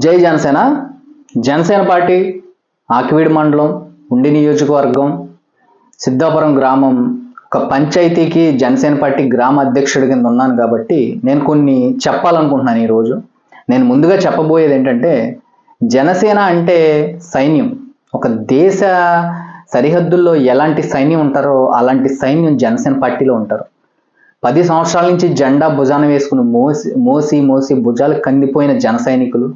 జై జనసేన. జనసేన పార్టీ ఆకివీడ్ మండలం ఉండి నియోజకవర్గం సిద్ధాపురం గ్రామం ఒక పంచాయతీకి జనసేన పార్టీ గ్రామ అధ్యక్షుడి కింద ఉన్నాను కాబట్టి నేను కొన్ని చెప్పాలనుకుంటున్నాను ఈరోజు నేను ముందుగా చెప్పబోయేది ఏంటంటే జనసేన అంటే సైన్యం. ఒక దేశ సరిహద్దుల్లో ఎలాంటి సైన్యం ఉంటారో అలాంటి సైన్యం జనసేన పార్టీలో ఉంటారు. పది సంవత్సరాల నుంచి జెండా భుజాన వేసుకుని మోసి మోసి మోసి భుజాలు కందిపోయిన జన సైనికులు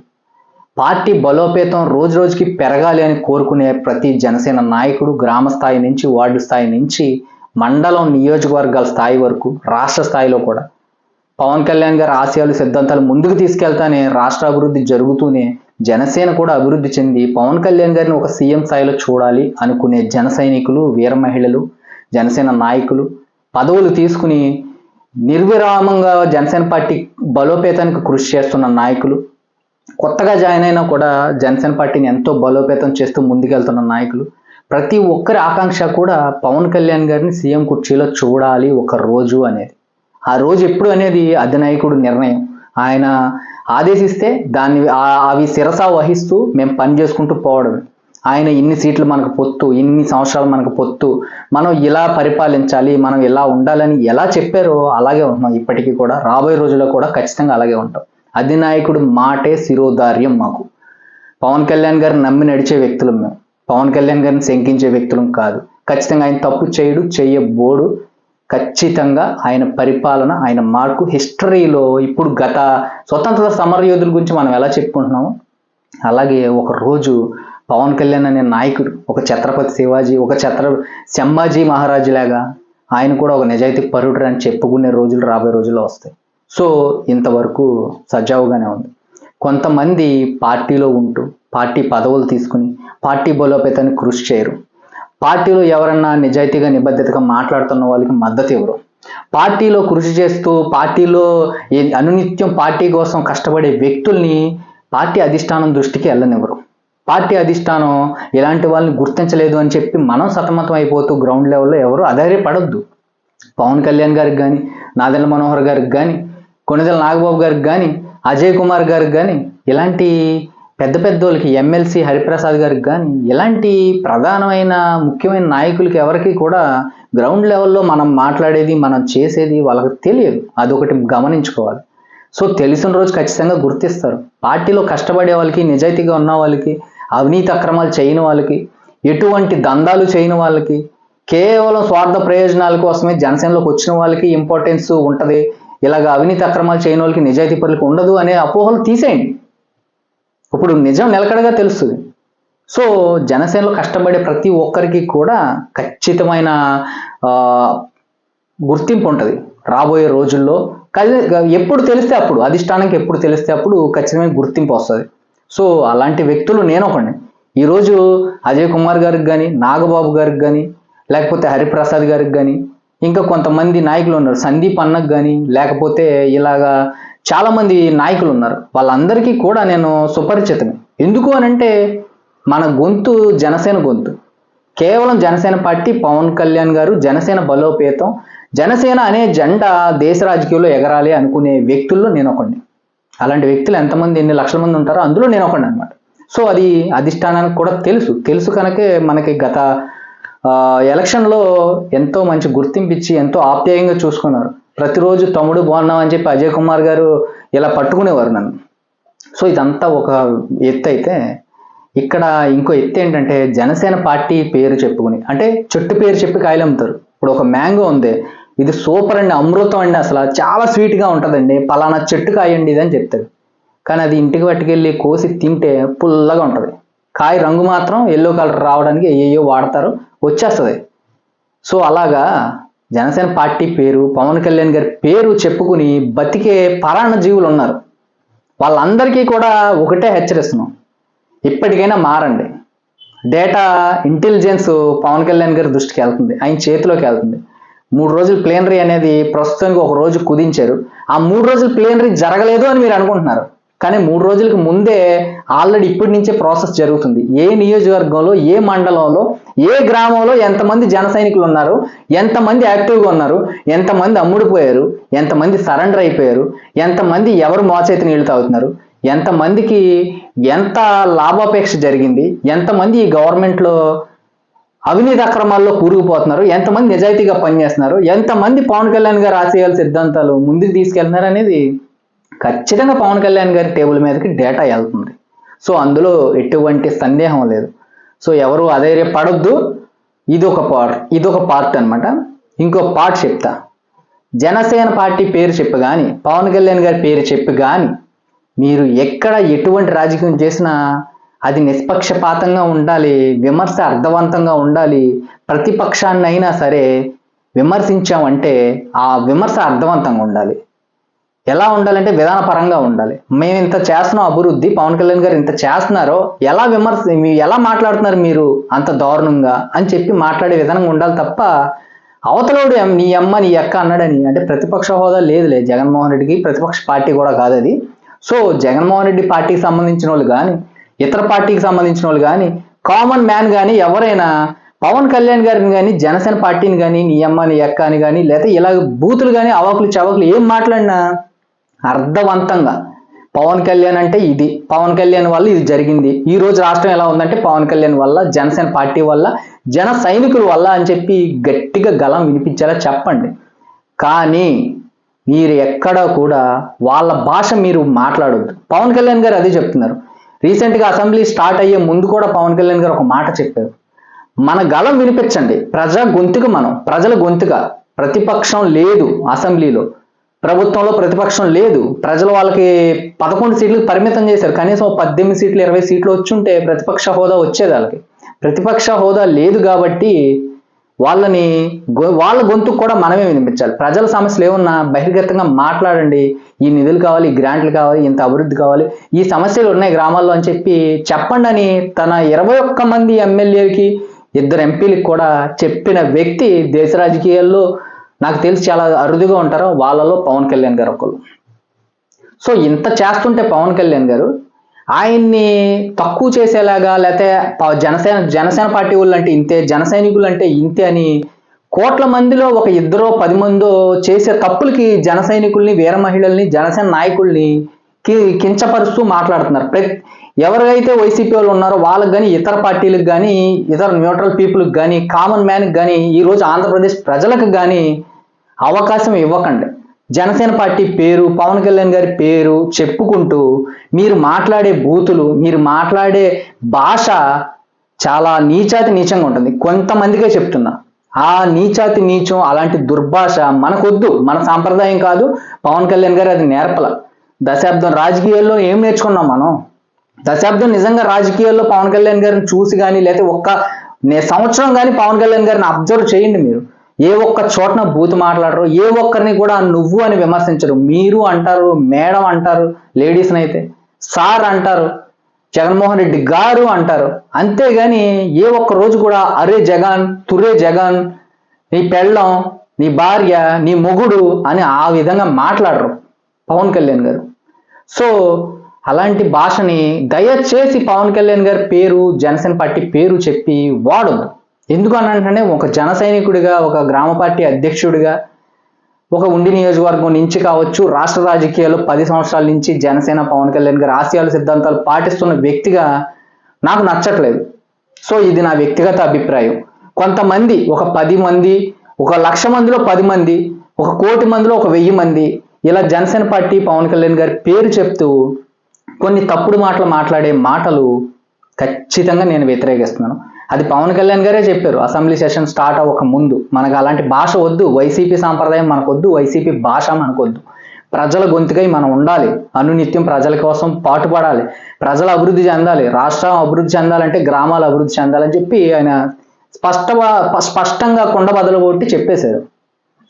పార్టీ బలోపేతం రోజు రోజుకి పెరగాలి అని కోరుకునే ప్రతి జనసేన నాయకుడు గ్రామ స్థాయి నుంచి వార్డు స్థాయి నుంచి మండలం నియోజకవర్గాల స్థాయి వరకు రాష్ట్ర స్థాయిలో కూడా. పవన్ కళ్యాణ్ గారి ఆశయాలు సిద్ధాంతాలు ముందుకు తీసుకెళ్తానే రాష్ట్ర అభివృద్ధి జరుగుతూనే జనసేన కూడా అభివృద్ధి చెంది పవన్ కళ్యాణ్ గారిని ఒక సీఎం స్థాయిలో చూడాలి అనుకునే జన సైనికులు వీర మహిళలు జనసేన నాయకులు పదవులు తీసుకుని నిర్విరామంగా జనసేన పార్టీ బలోపేతానికి కృషి చేస్తున్న నాయకులు కొత్తగా జాయిన్ అయినా కూడా జనసేన పార్టీని ఎంతో బలోపేతం చేస్తూ ముందుకెళ్తున్న నాయకులు ప్రతి ఒక్కరి ఆకాంక్ష కూడా పవన్ కళ్యాణ్ గారిని సీఎం కుర్చీలో చూడాలి ఒక రోజు అనేది. ఆ రోజు ఎప్పుడు అనేది అధినాయకుడు నిర్ణయం. ఆయన ఆదేశిస్తే దాన్ని అవి శిరస వహిస్తూ మేము పని చేసుకుంటూ పోవడమే. ఆయన ఇన్ని సీట్లు మనకు పొత్తు ఇన్ని సంవత్సరాలు మనకు పొత్తు మనం ఇలా పరిపాలించాలి మనం ఇలా ఉండాలని ఎలా చెప్పారో అలాగే ఉంటున్నాం. ఇప్పటికీ కూడా రాబోయే రోజుల్లో కూడా ఖచ్చితంగా అలాగే ఉంటాం. అధినాయకుడు మాటే శిరోధార్యం మాకు. పవన్ కళ్యాణ్ గారిని నమ్మి నడిచే వ్యక్తులం మేము. పవన్ కళ్యాణ్ గారిని శంకించే వ్యక్తులం కాదు. ఖచ్చితంగా ఆయన తప్పు చేయడు చెయ్యబోడు ఖచ్చితంగా ఆయన పరిపాలన ఆయన మార్కు హిస్టరీలో ఇప్పుడు గత స్వతంత్ర సమర యోధుల గురించి మనం ఎలా చెప్పుకుంటున్నామో అలాగే ఒక రోజు పవన్ కళ్యాణ్ అనే నాయకుడు ఒక ఛత్రపతి శివాజీ ఒక ఛత్ర సంభాజీ మహారాజు లాగా ఆయన కూడా ఒక నిజాయితీ పరుడు అని చెప్పుకునే రోజులు రాబోయే రోజుల్లో వస్తాయి. సో ఇంతవరకు సజావుగానే ఉంది. కొంతమంది పార్టీలో ఉంటూ పార్టీ పదవులు తీసుకుని పార్టీ బలోపేతానికి కృషి చేయరు. పార్టీలో ఎవరన్నా నిజాయితీగా నిబద్ధతగా మాట్లాడుతున్న వాళ్ళకి మద్దతు ఇవ్వరు. పార్టీలో కృషి చేస్తూ పార్టీలో అనునిత్యం పార్టీ కోసం కష్టపడే వ్యక్తుల్ని పార్టీ అధిష్టానం దృష్టికి వెళ్ళనివ్వరు పార్టీ అధిష్టానం ఇలాంటి వాళ్ళని గుర్తించలేదు అని చెప్పి మనం సతమతం అయిపోతూ గ్రౌండ్ లెవెల్లో ఎవరు అధైర్యపడొద్దు. పవన్ కళ్యాణ్ గారికి కానీ నాదెండ్ల మనోహర్ గారికి కానీ కొనిదెల నాగబాబు గారికి కానీ అజయ్ కుమార్ గారికి కానీ ఇలాంటి పెద్ద పెద్ద వాళ్ళకి ఎమ్మెల్సీ హరిప్రసాద్ గారికి కానీ ఇలాంటి ప్రధానమైన ముఖ్యమైన నాయకులకి ఎవరికి కూడా గ్రౌండ్ లెవెల్లో మనం మాట్లాడేది మనం చేసేది వాళ్ళకి తెలియదు. అదొకటి గమనించుకోవాలి. సో తెలిసిన రోజు ఖచ్చితంగా గుర్తిస్తారు. పార్టీలో కష్టపడే వాళ్ళకి నిజాయితీగా ఉన్న వాళ్ళకి అవినీతి అక్రమాలు చేయని వాళ్ళకి ఎటువంటి దందాలు చేయని వాళ్ళకి కేవలం స్వార్థ ప్రయోజనాల కోసమే జనసేనలోకి వచ్చిన వాళ్ళకి ఇంపార్టెన్స్ ఉంటుంది. ఇలాగ అవినీతి అక్రమాలు చేయని వాళ్ళకి నిజాయితీ పరులకు ఉండదు అనే అపోహలు తీసేయండి. ఇప్పుడు నిజం నిలకడగా తెలుస్తుంది. సో జనసేనలో కష్టపడే ప్రతి ఒక్కరికి కూడా ఖచ్చితమైన గుర్తింపు ఉంటుంది. రాబోయే రోజుల్లో ఎప్పుడు తెలిస్తే అప్పుడు అధిష్టానానికి ఎప్పుడు తెలిస్తే అప్పుడు ఖచ్చితమైన గుర్తింపు వస్తుంది. సో అలాంటి వ్యక్తులు నేను ఒకడిని. ఈరోజు అజయ్ కుమార్ గారికి కానీ నాగబాబు గారికి కానీ లేకపోతే హరిప్రసాద్ గారికి కానీ ఇంకా కొంతమంది నాయకులు ఉన్నారు. సందీప్ అన్నకు కానీ లేకపోతే ఇలాగా చాలామంది నాయకులు ఉన్నారు. వాళ్ళందరికీ కూడా నేను సుపరిచితమే ఎందుకు అని అంటే మన గొంతు జనసేన గొంతు. కేవలం జనసేన పార్టీ పవన్ కళ్యాణ్ గారు జనసేన బలోపేతం. జనసేన అనే జెండా దేశ రాజకీయాల్లో ఎగరాలి అనుకునే వ్యక్తుల్లో నేను ఒకడిని. అలాంటి వ్యక్తులు ఎంతమంది ఎన్ని లక్షల మంది ఉంటారో అందులో నేను ఒకడిని అనమాట సో అది అధిష్టానానికి కూడా తెలుసు. తెలుసు కనుకే మనకి గత ఎలక్షన్లో ఎంతో మంచి గుర్తింపు ఇచ్చి ఎంతో ఆప్యాయంగా చూసుకున్నారు. ప్రతిరోజు తమ్ముడు బాగున్నావు అని చెప్పి అజయ్ కుమార్ గారు ఇలా పట్టుకునేవారు నన్ను. సో ఇదంతా ఒక ఎత్తు అయితే ఇక్కడ ఇంకో ఎత్తు ఏంటంటే జనసేన పార్టీ పేరు చెప్పుకుని అంటే చెట్టు పేరు చెప్పి కాయలు అమ్ముతారు. ఇప్పుడు ఒక మ్యాంగో ఉంది. ఇది సూపర్ అండి అమృతం అండి అసలు. చాలా స్వీట్గా ఉంటుందండి. పలానా చెట్టు కాయండి ఇది అని చెప్తారు. కానీ అది ఇంటికి పట్టుకెళ్ళి కోసి తింటే పుల్లగా ఉంటుంది. కాయ రంగు మాత్రం ఎల్లో కలర్ రావడానికి ఏయో వాడతారు. వచ్చేస్తుంది. సో అలాగా జనసేన పార్టీ పేరు పవన్ కళ్యాణ్ గారి పేరు చెప్పుకుని బతికే పరాణ జీవులు ఉన్నారు. వాళ్ళందరికీ కూడా ఒకటే హెచ్చరిస్తున్నాం. ఇప్పటికైనా మారండి. డేటా ఇంటెలిజెన్స్ పవన్ కళ్యాణ్ గారి దృష్టికి వెళ్తుంది. ఆయన చేతిలోకి వెళ్తుంది. మూడు రోజులు ప్లేనరీ అనేది ప్రస్తుతానికి ఒక రోజు కుదించారు. ఆ మూడు రోజులు ప్లేనరీ జరగలేదు అని మీరు అనుకుంటున్నారు. కానీ మూడు రోజులకు ముందే ఆల్రెడీ ఇప్పటి నుంచే ప్రాసెస్ జరుగుతుంది. ఏ నియోజకవర్గంలో ఏ మండలంలో ఏ గ్రామంలో ఎంతమంది జన సైనికులు ఉన్నారు ఎంతమంది యాక్టివ్గా ఉన్నారు ఎంతమంది అమ్ముడుపోయారు ఎంతమంది సరెండర్ అయిపోయారు ఎంతమంది ఎవరు మోచేతి నీళ్ళు తాగుతున్నారు ఎంతమందికి ఎంత లాభాపేక్ష జరిగింది ఎంతమంది ఈ గవర్నమెంట్లో అవినీతి అక్రమాల్లో కూరుకుపోతున్నారు ఎంతమంది నిజాయితీగా పనిచేస్తున్నారు ఎంతమంది పవన్ కళ్యాణ్ గారు ఆశయాల సిద్ధాంతాలు ముందుకు తీసుకెళ్తున్నారు అనేది ఖచ్చితంగా పవన్ కళ్యాణ్ గారి టేబుల్ మీదకి డేటా వెళ్తుంది. సో అందులో ఎటువంటి సందేహం లేదు. సో ఎవరు అధైర్యపడొద్దు. ఇది ఒక పార్ట్ ఇది ఒక పార్ట్ అనమాట ఇంకో పార్ట్ చెప్తా. జనసేన పార్టీ పేరు చెప్పు కానీ పవన్ కళ్యాణ్ గారి పేరు చెప్పు కానీ మీరు ఎక్కడ ఎటువంటి రాజకీయం చేసినా అది నిష్పక్షపాతంగా ఉండాలి విమర్శ అర్థవంతంగా ఉండాలి ప్రతిపక్షాన్నైనా సరే విమర్శించామంటే ఆ విమర్శ అర్థవంతంగా ఉండాలి. ఎలా ఉండాలంటే విధానపరంగా ఉండాలి. మేము ఇంత చేస్తున్నాం అభివృద్ధి పవన్ కళ్యాణ్ గారు ఇంత చేస్తున్నారో ఎలా విమర్శ ఎలా మాట్లాడుతున్నారు మీరు అంత దారుణంగా అని చెప్పి మాట్లాడే విధానంగా ఉండాలి తప్ప అవతలోడు నీ అమ్మ నీ అక్క అన్నాడని అంటే ప్రతిపక్ష హోదా లేదులే. జగన్మోహన్ రెడ్డికి ప్రతిపక్ష పార్టీ కూడా కాదు అది సో జగన్మోహన్ రెడ్డి పార్టీకి సంబంధించిన వాళ్ళు కానీ ఇతర పార్టీకి సంబంధించిన వాళ్ళు కానీ కామన్ మ్యాన్ కానీ ఎవరైనా పవన్ కళ్యాణ్ గారిని కానీ జనసేన పార్టీని కానీ నీ అమ్మ నీ అక్క అని కానీ లేకపోతే ఇలా బూతులు కానీ అవాకులు చవకులు ఏం మాట్లాడినా అర్థవంతంగా. పవన్ కళ్యాణ్ అంటే ఇది. పవన్ కళ్యాణ్ వల్ల ఇది జరిగింది. ఈ రోజు రాష్ట్రం ఎలా ఉందంటే పవన్ కళ్యాణ్ వల్ల జనసేన పార్టీ వల్ల జన సైనికుల వల్ల అని చెప్పి గట్టిగా గలం వినిపించేలా చెప్పండి. కానీ మీరు ఎక్కడ కూడా వాళ్ళ భాష మీరు మాట్లాడొద్దు. పవన్ కళ్యాణ్ గారు అదే చెప్తున్నారు. రీసెంట్గా అసెంబ్లీ స్టార్ట్ అయ్యే ముందు కూడా పవన్ కళ్యాణ్ గారు ఒక మాట చెప్పారు. మన గలం వినిపించండి. ప్రజా గొంతుక మనం. ప్రజల గొంతుక. ప్రతిపక్షం లేదు అసెంబ్లీలో. ప్రభుత్వంలో ప్రతిపక్షం లేదు. ప్రజలు వాళ్ళకి పదకొండు సీట్లు పరిమితం చేశారు. కనీసం పద్దెనిమిది సీట్లు ఇరవై సీట్లు వచ్చుంటే ప్రతిపక్ష హోదా వచ్చేది వాళ్ళకి. ప్రతిపక్ష హోదా లేదు కాబట్టి వాళ్ళని గొ- వాళ్ళ గొంతుకు కూడా మనమే వినిపించాలి. ప్రజల సమస్యలు ఏమన్నా బహిర్గతంగా మాట్లాడండి. ఈ నిధులు కావాలి ఈ గ్రాంట్లు కావాలి ఇంత అభివృద్ధి కావాలి. ఈ సమస్యలు ఉన్నాయి గ్రామాల్లో అని చెప్పి చెప్పండి అని తన ఇరవై ఒక్క మంది ఎమ్మెల్యేలకి ఇద్దరు ఎంపీలకు కూడా చెప్పిన వ్యక్తి దేశ రాజకీయాల్లో నాకు తెలిసి చాలా అరుదుగా ఉంటారు వాళ్ళలో పవన్ కళ్యాణ్ గారు ఒకరు సో ఇంత చేస్తుంటే పవన్ కళ్యాణ్ గారు ఆయన్ని తక్కువ చేసేలాగా లేకపోతే జనసేన జనసేన పార్టీ వాళ్ళు అంటే ఇంతే జన సైనికులు అంటే ఇంతే అని కోట్ల మందిలో ఒక ఇద్దరో పది మందో చేసే తప్పులకి జన సైనికుల్ని వీర మహిళల్ని జనసేన నాయకుల్ని కించపరుస్తూ మాట్లాడుతున్నారు. ప్రతి ఎవరైతే వైసీపీ వాళ్ళు ఉన్నారో వాళ్ళకి కానీ ఇతర పార్టీలకు కానీ ఇతర న్యూట్రల్ పీపుల్కి కానీ కామన్ మ్యాన్కి కానీ ఈరోజు ఆంధ్రప్రదేశ్ ప్రజలకు కానీ అవకాశం ఇవ్వకండి. జనసేన పార్టీ పేరు పవన్ కళ్యాణ్ గారి పేరు చెప్పుకుంటూ మీరు మాట్లాడే బూతులు మీరు మాట్లాడే భాష చాలా నీచాతి నీచంగా ఉంటుంది. కొంతమందికే చెప్తున్నా. ఆ నీచాతి నీచం అలాంటి దుర్భాష మనకొద్దు. మన సాంప్రదాయం కాదు. పవన్ కళ్యాణ్ గారు అది నేర్పల. దశాబ్దం రాజకీయాల్లో ఏం నేర్చుకున్నాం మనం? దశాబ్దం నిజంగా రాజకీయాల్లో పవన్ కళ్యాణ్ గారిని చూసి కానీ లేకపోతే ఒక్క నే సంవత్సరం కానీ పవన్ కళ్యాణ్ గారిని అబ్జర్వ్ చేయండి మీరు. ఏ ఒక్క చోటన బూతు మాట్లాడరు ఏ ఒక్కరిని కూడా నువ్వు అని విమర్శించరు. మీరు అంటారు మేడం అంటారు లేడీస్ని అయితే. సార్ అంటారు జగన్మోహన్ రెడ్డి గారు అంటారు. అంతేగాని ఏ ఒక్క రోజు కూడా అరే జగన్ తురే జగన్ నీ పెళ్ళం నీ భార్య నీ మొగుడు అని ఆ విధంగా మాట్లాడరు. పవన్ కళ్యాణ్ గారు. సో అలాంటి భాషని దయచేసి పవన్ కళ్యాణ్ గారి పేరు జనసేన పార్టీ పేరు చెప్పి వాడొద్దు. ఎందుకు అని అంటే ఒక జన సైనికుడిగా ఒక గ్రామ పార్టీ అధ్యక్షుడిగా ఒక ఉండి నియోజకవర్గం నుంచి కావచ్చు రాష్ట్ర రాజకీయాలు పది సంవత్సరాల నుంచి జనసేన పవన్ కళ్యాణ్ గారి ఆశయాలు సిద్ధాంతాలు పాటిస్తున్న వ్యక్తిగా నాకు నచ్చట్లేదు. సో ఇది నా వ్యక్తిగత అభిప్రాయం. కొంతమంది ఒక పది మంది ఒక లక్ష మందిలో పది మంది ఒక కోటి మందిలో ఒక వెయ్యి మంది ఇలా జనసేన పార్టీ పవన్ కళ్యాణ్ గారి పేరు చెప్తూ కొన్ని తప్పుడు మాటలు మాట్లాడే మాటలు ఖచ్చితంగా నేను వ్యతిరేకిస్తున్నాను. అది పవన్ కళ్యాణ్ గారే చెప్పారు. అసెంబ్లీ సెషన్ స్టార్ట్ అవ్వక ముందు. మనకు అలాంటి భాష వద్దు. వైసీపీ సాంప్రదాయం మనకొద్దు వైసీపీ భాష మనకొద్దు ప్రజల గొంతుకై మనం ఉండాలి. అనునిత్యం ప్రజల కోసం పాటుపడాలి. ప్రజలు అభివృద్ధి చెందాలి. రాష్ట్రం అభివృద్ధి చెందాలంటే గ్రామాలు అభివృద్ధి చెందాలని చెప్పి ఆయన స్పష్ట స్పష్టంగా కొండ బదులు కొట్టి చెప్పేశారు.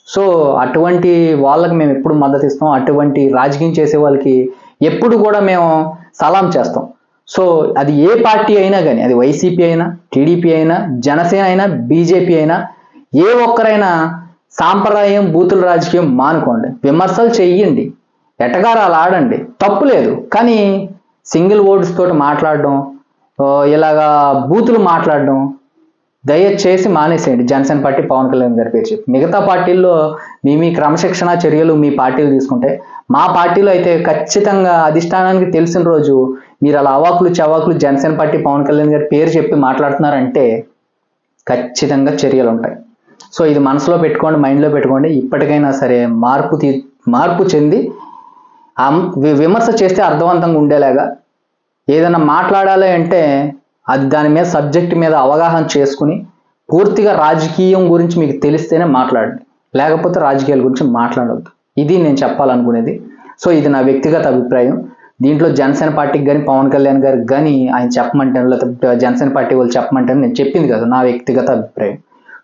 సో అటువంటి వాళ్ళకి మేము ఎప్పుడు మద్దతు ఇస్తాం. అటువంటి రాజకీయం చేసే వాళ్ళకి ఎప్పుడు కూడా మేము సలాం చేస్తాం. సో అది ఏ పార్టీ అయినా కానీ అది వైసీపీ అయినా టీడీపీ అయినా జనసేన అయినా బీజేపీ అయినా ఏ ఒక్కరైనా సాంప్రదాయం బూతుల రాజకీయం మానుకోండి. విమర్శలు చెయ్యండి. ఎటగారాలు ఆడండి. తప్పు లేదు. కానీ సింగిల్ వర్డ్స్ తోటి మాట్లాడడం ఇలాగా బూతులు మాట్లాడడం దయచేసి మానేసేయండి. జనసేన పార్టీ పవన్ కళ్యాణ్ గారి పేరు చెప్పి. మిగతా పార్టీల్లో మీ మీ క్రమశిక్షణ చర్యలు మీ పార్టీలు తీసుకుంటే మా పార్టీలో అయితే ఖచ్చితంగా అధిష్టానానికి తెలిసిన రోజు మీరు అలా అవాకులు చవాకులు జనసేన పార్టీ పవన్ కళ్యాణ్ గారి పేరు చెప్పి మాట్లాడుతున్నారంటే ఖచ్చితంగా చర్యలు ఉంటాయి. సో ఇది మనసులో పెట్టుకోండి మైండ్లో పెట్టుకోండి. ఇప్పటికైనా సరే మార్పు తీ మార్పు చెంది విమర్శ చేస్తే అర్థవంతంగా ఉండేలాగా ఏదైనా మాట్లాడాలి అంటే అది దాని మీద సబ్జెక్ట్ మీద అవగాహన చేసుకుని పూర్తిగా రాజకీయం గురించి మీకు తెలిస్తేనే మాట్లాడండి. లేకపోతే రాజకీయాల గురించి మాట్లాడవద్దు ఇది నేను చెప్పాలనుకునేది. సో ఇది నా వ్యక్తిగత అభిప్రాయం. దీంట్లో జనసేన పార్టీకి కానీ పవన్ కళ్యాణ్ గారికి కానీ ఆయన చెప్పమంటే లేకపోతే జనసేన పార్టీ వాళ్ళు చెప్పమంటే నేను చెప్పింది కదా. నా వ్యక్తిగత అభిప్రాయం.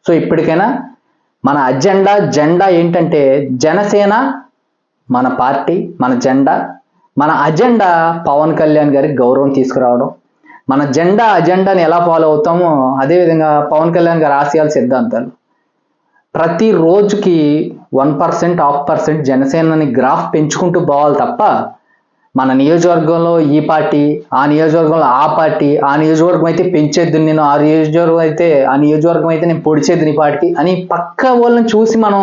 సో ఇప్పటికైనా మన అజెండా జెండా ఏంటంటే జనసేన మన పార్టీ మన జెండా. మన అజెండా పవన్ కళ్యాణ్ గారికి గౌరవం తీసుకురావడం. మన జెండా అజెండాని ఎలా ఫాలో అవుతామో అదేవిధంగా పవన్ కళ్యాణ్ గారు ఆశయాల సిద్ధాంతాలు. ప్రతి రోజుకి వన్ పర్సెంట్ హాఫ్ పర్సెంట్ జనసేనని గ్రాఫ్ పెంచుకుంటూ పోవాలి తప్ప మన నియోజకవర్గంలో ఈ పార్టీ ఆ నియోజకవర్గంలో ఆ పార్టీ ఆ నియోజకవర్గం అయితే పెంచేద్దు నేను ఆ నియోజకవర్గం అయితే ఆ నియోజకవర్గం అయితే నేను పొడిచేద్దు నీ పార్టీకి అని పక్క వాళ్ళని చూసి మనం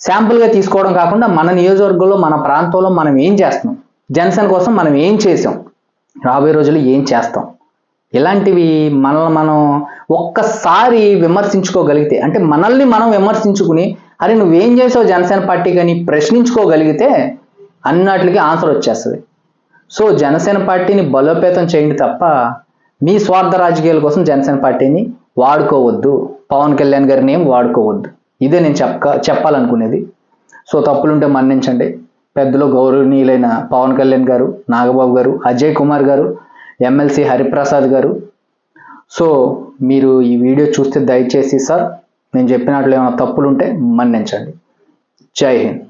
శాంపుల్గా తీసుకోవడం కాకుండా మన నియోజకవర్గంలో మన ప్రాంతంలో మనం ఏం చేస్తున్నాం? జనసేన కోసం మనం ఏం చేసాం? రాబోయే రోజుల్లో ఏం చేస్తాం? ఇలాంటివి మనల్ని మనం ఒక్కసారి విమర్శించుకోగలిగితే అంటే మనల్ని మనం విమర్శించుకుని అరే నువ్వేం చేసావు జనసేన పార్టీ కానీ ప్రశ్నించుకోగలిగితే అన్నట్లకి ఆన్సర్ వచ్చేస్తుంది. సో జనసేన పార్టీని బలోపేతం చేయండి తప్ప మీ స్వార్థ రాజకీయాల కోసం జనసేన పార్టీని వాడుకోవద్దు. పవన్ కళ్యాణ్ గారిని ఏం వాడుకోవద్దు. ఇదే నేను చెప్ప చెప్పాలనుకునేది. సో తప్పులుంటే మన్నించండి. పెద్దలు గౌరవనీయులైన పవన్ కళ్యాణ్ గారు నాగబాబు గారు అజయ్ కుమార్ గారు ఎమ్మెల్సీ హరిప్రసాద్ గారు. సో మీరు ఈ వీడియో చూస్తే దయచేసి సార్ నేను చెప్పినట్లు ఏమైనా తప్పులుంటే మన్నించండి. జై హింద్.